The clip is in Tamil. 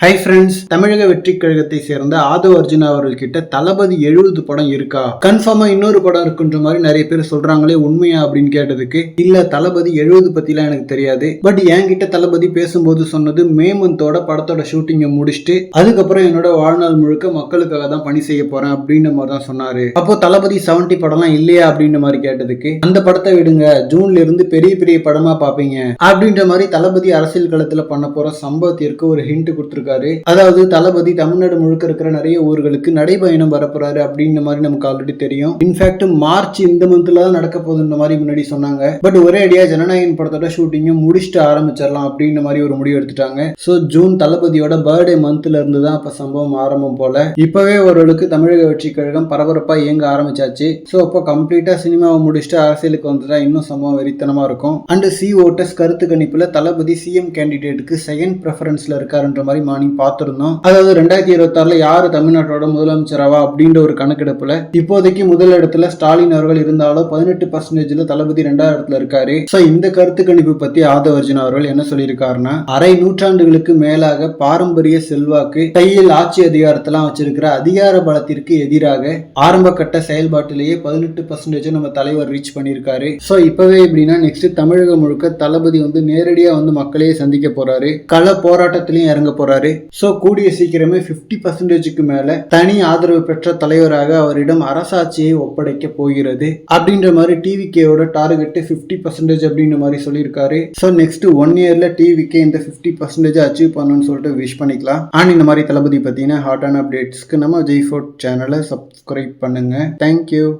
ஹை ஃப்ரெண்ட்ஸ் தமிழக வெற்றி கழகத்தை சேர்ந்த ஆதவ் அர்ஜுனா அவர்கள்கிட்ட தளபதி எழுபது படம் இருக்கா? கன்ஃபார்மா இன்னொரு படம் இருக்குன்ற மாதிரி நிறைய பேர் சொல்றாங்களே உண்மையா அப்படின்னு கேட்டதுக்கு இல்ல தளபதி எழுபது பத்திலாம் எனக்கு தெரியாது. பட் என்கிட்ட தளபதி பேசும்போது சொன்னது மே மந்தோட படத்தோட ஷூட்டிங்கை முடிச்சுட்டு அதுக்கப்புறம் என்னோட வாழ்நாள் முழுக்க மக்களுக்காக தான் பணி செய்ய போறேன் அப்படின்ற மாதிரி தான் சொன்னாரு. அப்போ தளபதி செவன்டி படம்லாம் இல்லையா அப்படின்ற மாதிரி கேட்டதுக்கு அந்த படத்தை விடுங்க ஜூன்ல இருந்து பெரிய பெரிய படமா பாப்பீங்க அப்படின்ற மாதிரி தளபதி அரசியல் களத்துல பண்ண போற சம்பவத்திற்கு ஒரு ஹிண்ட் கொடுத்திருக்காரு அதாவது தளபதி தமிழ்நாடு முழுக்க இருக்கிற நிறைய ஊர்களுக்கு நடைபயணம் வரப்போறாரு அப்படின்ற மாதிரி நமக்கு ஆல்ரெடி தெரியும். இன்ஃபேக்ட் மார்ச் இந்த மந்த்ல தான் நடக்க போகுதுன்ற மாதிரி முன்னாடி சொன்னாங்க. பட் ஒரே அடியா ஜனநாயகன் படத்தோட ஷூட்டிங்கும் முடிச்சுட்டு ஆரம்பிச்சிடலாம் அப்படின்ற மாதிரி ஒரு முடிவு எடுத்துட்டாங்க. ஸோ ஜூன் தளபதியோட பர்த்டே மந்த்ல இருந்து தான் அப்ப சம்பவம் ஆரம்பம் போல. இப்பவே ஓரளவுக்கு தமிழக வெற்றி கழகம் பரபரப்பா இயங்க ஆரம்பிச்சாச்சு. ஸோ அப்போ கம்ப்ளீட்டா சினிமாவை முடிச்சுட்டு அரசியலுக்கு வந்துட்டா இன்னும் சம்பவம் வெறித்தனமா இருக்கும். அண்ட் சி ஓட்டஸ் கருத்து கணிப்புல தளபதி சிஎம் கேண்டிடேட்டுக்கு செகண்ட் ப்ரெஃபரன்ஸ்ல இருக்காருன்ற மாதிரி மார்னிங் பார்த்திருந்தோம். அதாவது ரெண்டாயிரத்தி இருபத்தாறுல யாரு தமிழ்நாட்டோட முதலமைச்சராவா அப்படின்ற ஒரு கணக்கெடுப்புல இப்போதைக்கு முதலிடத்துல ஸ்டாலின் அவர்கள் இருந்தாலும் பதினெட்டு பர்சன்டேஜ்ல தளபதி ரெண்டாவது இடத்துல இருக்காரு. ஸோ இந்த கருத்து கணிப்பு பத்தி ஆதவ அர்ஜுன் அவர்கள் என்ன சொல்லியிருக்காருன்னா அரை நூற்றாண்டுகளுக்கு மேலாக பாரம்பரிய செல்வாக்கு கையில் ஆட்சி அதிகாரத்தெல்லாம் வச்சிருக்கிற அதிகார பலத்திற்கு எதிராக ஆரம்ப கட்ட செயல்பாட்டிலேயே பதினெட்டு பர்சன்டேஜ் நம்ம தலைவர் ரீச் பண்ணியிருக்காரு. ஸோ இப்பவே எப்படின்னா நெக்ஸ்ட் தமிழகம் முழுக்க தளபதி வந்து நேரடியா வந்து மக்களையே சந்திக்க போறாரு. கள போராட்டத்திலையும் இறங்க போறாரு. ஸோ கூடிய சீக்கிரமே பிப்டி பர்சன்டேஜுக்கு மேல தனி ஆதரவு பெற்ற தலைவராக அவரிடம் அரசாட்சியை ஒப்படைக்க போகிறது. அப்படின்ற மாதிரி டிவிகேயோட டார்கெட் பிப்டி பர்சன்டேஜ் அப்படின்ற மாதிரி சொல்லியிருக்காரு. ஸோ நெக்ஸ்ட் ஒன் இயர்ல டிவிகே இந்த பிப்டி பர்சன்டேஜ் அச்சீவ் பண்ணணும்னு சொல்லிட்டு விஷ் பண்ணிக்கலாம். அண்ட் இந்த மாதிரி தளபதி பார்த்தீங்கன்னா ஹாட்டான அப்டேட்ஸ்க்கு நம்ம ஜெய் ஃபோர்ட் சேனலை சப்ஸ்கிரைப் பண்ணுங்க. Thank you